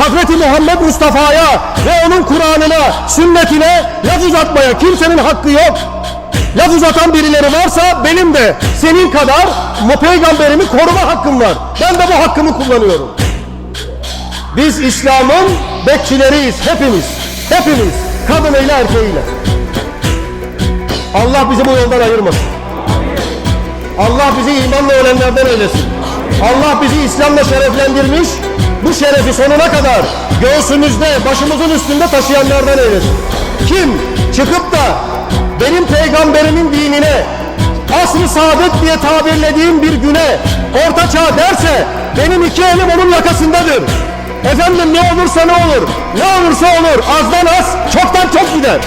Hazreti Muhammed Mustafa'ya ve onun Kur'an'ına, sünnetine laf uzatmaya kimsenin hakkı yok. Laf uzatan birileri varsa benim de senin kadar mu peygamberimi koruma hakkım var. Ben de bu hakkımı kullanıyorum. Biz İslam'ın bekçileriyiz hepimiz. Hepimiz. Kadınıyla erkeğiyle. Allah bizi bu yoldan ayırmasın. Allah bizi imanla ölenlerden eylesin. Allah bizi İslam'la şereflendirmiş, bu şerefi sonuna kadar göğsümüzde, başımızın üstünde taşıyanlardan eylesin. Kim çıkıp da benim peygamberimin dinine, asr-ı saadet diye tabirlediğim bir güne orta çağ derse benim iki elim onun yakasındadır. Efendim ne olursa ne olur, ne olursa olur, azdan az, çoktan çok gider.